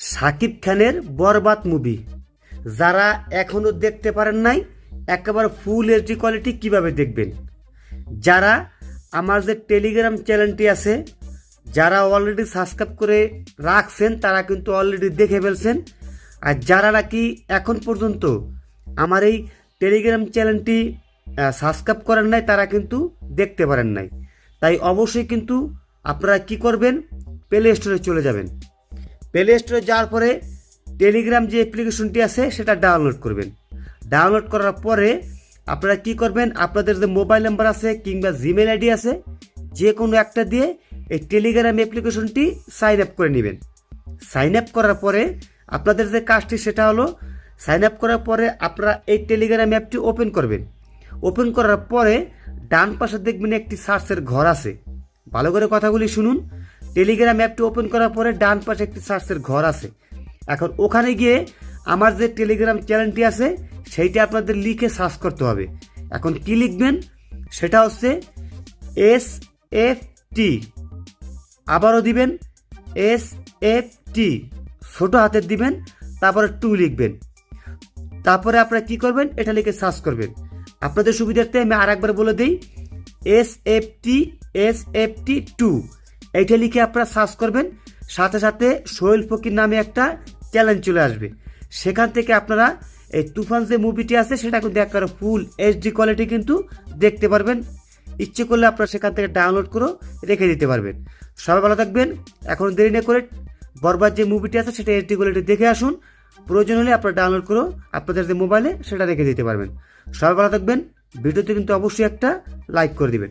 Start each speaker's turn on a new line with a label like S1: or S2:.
S1: সাকিব খানের বরবাদ মুভি। যারা এখনও দেখতে পারেন নাই, একেবারে ফুল এইচডি কোয়ালিটি কীভাবে দেখবেন? যারা আমার যে টেলিগ্রাম চ্যানেলটি আছে, যারা অলরেডি সাবস্ক্রাইব করে রাখছেন, তারা কিন্তু অলরেডি দেখে ফেলছেন। আর যারা নাকি এখন পর্যন্ত আমার এই টেলিগ্রাম চ্যানেলটি সাবস্ক্রাইব করেন নাই, তারা কিন্তু দেখতে পারেন নাই। তাই অবশ্যই কিন্তু আপনারা কি করবেন? প্লে স্টোরে চলে যাবেন। প্লে স্টোরে যাওয়ার পরে টেলিগ্রাম যে অ্যাপ্লিকেশনটি আছে, সেটা ডাউনলোড করবেন। ডাউনলোড করার পরে আপনারা কি করবেন? আপনাদের যে মোবাইল নাম্বার আছে কিংবা জিমেল আইডি আছে যে কোনো একটা দিয়ে এই টেলিগ্রাম অ্যাপ্লিকেশনটি সাইন আপ করে নেবেন। সাইন আপ করার পরে আপনাদের যে কাজটি, সেটা হলো সাইন আপ করার পরে আপনারা এই টেলিগ্রাম অ্যাপটি ওপেন করবেন। ওপেন করার পরে ডান পাশে দেখবেন একটি সার্চের ঘর আছে। ভালো করে কথাগুলি শুনুন। টেলিগ্রাম অ্যাপটি ওপেন করার পরে ডান পাশে একটি সার্চের ঘর আছে। এখন ওখানে গিয়ে আমার যে টেলিগ্রাম চ্যানেলটি আছে, সেইটা আপনাদের লিখে সার্চ করতে হবে। এখন কি লিখবেন? সেটা হচ্ছে এস এফ টি। আবারও দিবেন, এস এফ টি। ছোটো হাতের দিবেন, তারপরে টু লিখবেন। তারপরে আপনারা কি করবেন? এটা লিখে সার্চ করবেন। আপনাদের সুবিধার্থে আমি আর একবার বলে দিই, S F T, S F T two. এইটা লিখে আপনারা সার্চ করবেন, সাথে সাথে সোহেল ফকির নামে একটা চ্যালেঞ্জ চলে আসবে। সেখান থেকে আপনারা এই তুফান যে মুভিটি আছে, সেটা কিন্তু একবারে ফুল এইচডি কোয়ালিটি কিন্তু দেখতে পারবেন। ইচ্ছে করলে আপনারা সেখান থেকে ডাউনলোড করেও রেখে দিতে পারবেন। সবাই ভালো থাকবেন, এখন দেরি না করে বরবার যে মুভিটি আছে, সেটা এইচডি কোয়ালিটি দেখে আসুন। প্রয়োজন হলে আপনারা ডাউনলোড করেও আপনাদের যে মোবাইলে সেটা রেখে দিতে পারবেন। সবাই ভালো থাকবেন, ভিডিওতে কিন্তু অবশ্যই একটা লাইক করে দিবেন।